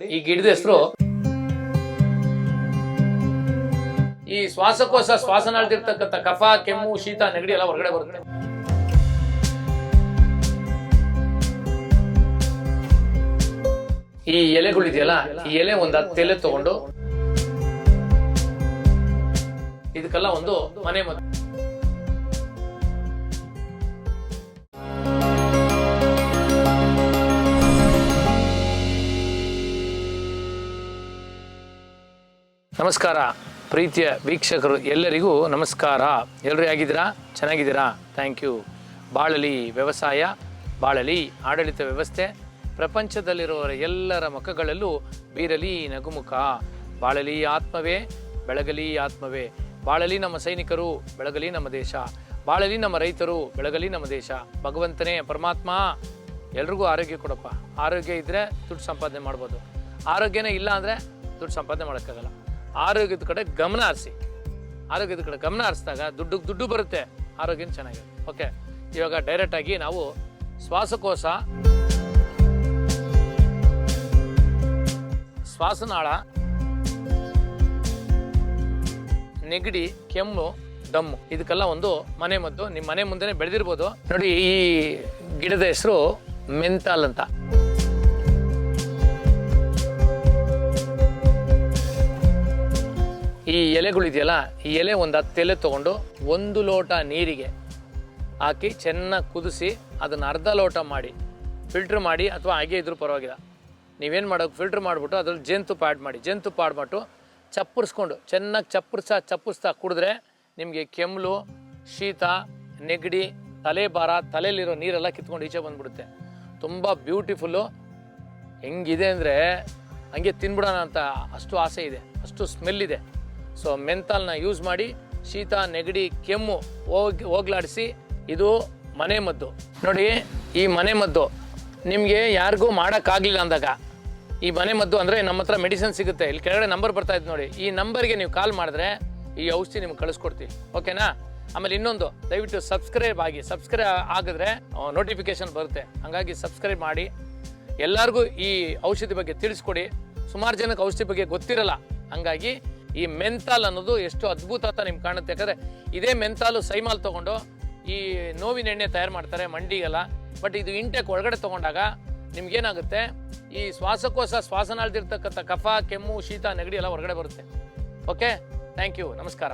ಈ ಗಿಡದ ಹೆಸರು ಈ ಶ್ವಾಸಕೋಶ ಶ್ವಾಸನಾಳದಿರ್ತಕ್ಕಂಥ ಕಫ, ಕೆಮ್ಮು, ಶೀತ, ನೆಗಡಿ ಎಲ್ಲ ಹೊರಗಡೆ ಬರುತ್ತೆ. ಈ ಎಲೆಗಳಿದೆಯಲ್ಲ ಈ ಎಲೆ ಒಂದು ಹತ್ತು ಎಲೆ ತಗೊಂಡು ಇದಕ್ಕೆಲ್ಲ ಒಂದು ಮನೆ ಮದ್ದು ನಮಸ್ಕಾರ. ಪ್ರೀತಿಯ ವೀಕ್ಷಕರು ಎಲ್ಲರಿಗೂ ನಮಸ್ಕಾರ. ಎಲ್ಲರೂ ಹೇಗಿದ್ದೀರಾ? ಚೆನ್ನಾಗಿದ್ದೀರಾ? ಥ್ಯಾಂಕ್ ಯು ಬಾಳಲಿ ವ್ಯವಸಾಯ, ಬಾಳಲಿ ಆಡಳಿತ ವ್ಯವಸ್ಥೆ, ಪ್ರಪಂಚದಲ್ಲಿರುವವರ ಎಲ್ಲರ ಮುಖಗಳಲ್ಲೂ ಬೀರಲಿ ನಗುಮುಖ. ಬಾಳಲಿ ಆತ್ಮವೇ, ಬೆಳಗಲಿ ಆತ್ಮವೇ. ಬಾಳಲಿ ನಮ್ಮ ಸೈನಿಕರು, ಬೆಳಗಲಿ ನಮ್ಮ ದೇಶ. ಬಾಳಲಿ ನಮ್ಮ ರೈತರು, ಬೆಳಗಲಿ ನಮ್ಮ ದೇಶ. ಭಗವಂತನೇ, ಪರಮಾತ್ಮ, ಎಲ್ರಿಗೂ ಆರೋಗ್ಯ ಕೊಡಪ್ಪ. ಆರೋಗ್ಯ ಇದ್ದರೆ ದುಡ್ಡು ಸಂಪಾದನೆ ಮಾಡ್ಬೋದು. ಆರೋಗ್ಯನೇ ಇಲ್ಲ ಅಂದರೆ ದುಡ್ಡು ಸಂಪಾದನೆ ಮಾಡೋಕ್ಕಾಗಲ್ಲ. ಆರೋಗ್ಯದ ಕಡೆ ಗಮನ ಹರಿಸಿ. ಆರೋಗ್ಯದ ಕಡೆ ಗಮನ ಹರಿಸಿದಾಗ ದುಡ್ಡು ದುಡ್ಡು ಬರುತ್ತೆ. ಆರೋಗ್ಯ ಚೆನ್ನಾಗಿರುತ್ತೆ. ಓಕೆ ಇವಾಗ ಡೈರೆಕ್ಟ್ ಆಗಿ ನಾವು ಶ್ವಾಸಕೋಶ, ಶ್ವಾಸನಾಳ, ನೆಗಡಿ, ಕೆಮ್ಮು, ದಮ್ಮು ಇದಕ್ಕೆಲ್ಲ ಒಂದು ಮನೆ ಮದ್ದು. ನಿಮ್ಮ ಮನೆ ಮುಂದೆನೆ ಬೆಳೆದಿರ್ಬೋದು. ನೋಡಿ ಈ ಗಿಡದ ಹೆಸರು ಮೆಂತಾಲ್ ಅಂತ. ಈ ಎಲೆಗಳಿದೆಯಲ್ಲ, ಈ ಎಲೆ ಒಂದು ಹತ್ತು ಎಲೆ ತೊಗೊಂಡು ಒಂದು ಲೋಟ ನೀರಿಗೆ ಹಾಕಿ ಚೆನ್ನಾಗಿ ಕುದಿಸಿ ಅದನ್ನು ಅರ್ಧ ಲೋಟ ಮಾಡಿ ಫಿಲ್ಟ್ರ್ ಮಾಡಿ ಅಥವಾ ಹಾಗೆ ಇದ್ರೂ ಪರವಾಗಿಲ್ಲ. ನೀವೇನು ಮಾಡೋಕೆ ಫಿಲ್ಟ್ರ್ ಮಾಡಿಬಿಟ್ಟು ಅದ್ರಲ್ಲಿ ಜೇನುತುಪ್ಪ ಆ್ಯಡ್ ಮಾಡಿ ಜೇನುತುಪ್ಪ ಆ್ಯಡ್ ಮಾಡಿಬಿಟ್ಟು ಚಪ್ಪರಿಸ್ಕೊಂಡು, ಚೆನ್ನಾಗಿ ಚಪ್ಪರ್ಸ್ತಾ ಚಪ್ಪರಿಸ್ತಾ ಕುಡಿದ್ರೆ ನಿಮಗೆ ಕೆಮ್ಮಲು ಶೀತ, ನೆಗಡಿ ತಲೆ ಭಾರ ತಲೆಯಲ್ಲಿರೋ ನೀರೆಲ್ಲ ಕಿತ್ಕೊಂಡು ಈಚೆ ಬಂದ್ಬಿಡುತ್ತೆ. ತುಂಬ ಬ್ಯೂಟಿಫುಲ್ಲು ಹೆಂಗಿದೆ ಅಂದರೆ ಹಂಗೆ ತಿನ್ಬಿಡೋಣ ಅಂತ ಅಷ್ಟು ಆಸೆ ಇದೆ, ಅಷ್ಟು ಸ್ಮೆಲ್ ಇದೆ. ಸೊ ಮೆಂತಾಲ್ನ ಯೂಸ್ ಮಾಡಿ ಶೀತ, ನೆಗಡಿ, ಕೆಮ್ಮು ಹೋಗಿ, ಹೋಗ್ಲಾಡಿಸಿ ಇದು ಮನೆ ಮದ್ದು. ನೋಡಿ, ಈ ಮನೆ ಮದ್ದು ನಿಮಗೆ ಯಾರಿಗೂ ಮಾಡೋಕ್ಕಾಗಲಿಲ್ಲ ಅಂದಾಗ, ಈ ಮನೆ ಮದ್ದು ಅಂದರೆ ನಮ್ಮ ಹತ್ರ ಮೆಡಿಸಿನ್ ಸಿಗುತ್ತೆ. ಇಲ್ಲಿ ಕೆಳಗಡೆ ನಂಬರ್ ಬರ್ತಾ ಇದ್ದು ನೋಡಿ. ಈ ನಂಬರ್ಗೆ ನೀವು ಕಾಲ್ ಮಾಡಿದ್ರೆ ಈ ಔಷಧಿ ನಿಮ್ಗೆ ಕಳಿಸ್ಕೊಡ್ತೀವಿ. ಓಕೆನಾ ಆಮೇಲೆ ಇನ್ನೊಂದು, ದಯವಿಟ್ಟು ಸಬ್ಸ್ಕ್ರೈಬ್ ಆಗಿ ಸಬ್ಸ್ಕ್ರೈಬ್ ಆಗಿದ್ರೆ ನೋಟಿಫಿಕೇಶನ್ ಬರುತ್ತೆ. ಹಾಗಾಗಿ ಸಬ್ಸ್ಕ್ರೈಬ್ ಮಾಡಿ. ಎಲ್ಲರಿಗೂ ಈ ಔಷಧಿ ಬಗ್ಗೆ ತಿಳಿಸ್ಕೊಡಿ. ಸುಮಾರು ಜನಕ್ಕೆ ಔಷಧಿ ಬಗ್ಗೆ ಗೊತ್ತಿರಲ್ಲ. ಹಂಗಾಗಿ ಈ ಮೆಂತಾಲ್ ಅನ್ನೋದು ಎಷ್ಟು ಅದ್ಭುತ ಅಂತ ನಿಮ್ಗೆ ಕಾಣುತ್ತೆ. ಯಾಕಂದ್ರೆ ಇದೇ ಮೆಂತಾಲು ಸೈಮಾಲ್ ತೊಗೊಂಡು ಈ ನೋವಿನ ಎಣ್ಣೆ ತಯಾರು ಮಾಡ್ತಾರೆ ಮಂಡಿಗೆಲ್ಲ. ಬಟ್ ಇದು ಇಂಟೆಕ್ ಒಳಗಡೆ ತಗೊಂಡಾಗ ನಿಮ್ಗೇನಾಗುತ್ತೆ? ಈ ಶ್ವಾಸಕೋಶ ಶ್ವಾಸನಾಳದಿರ್ತಕ್ಕಂಥ ಕಫ, ಕೆಮ್ಮು, ಶೀತ, ನೆಗಡಿ ಎಲ್ಲ ಹೊರಗಡೆ ಬರುತ್ತೆ. ಓಕೆ ಥ್ಯಾಂಕ್ ಯು ನಮಸ್ಕಾರ.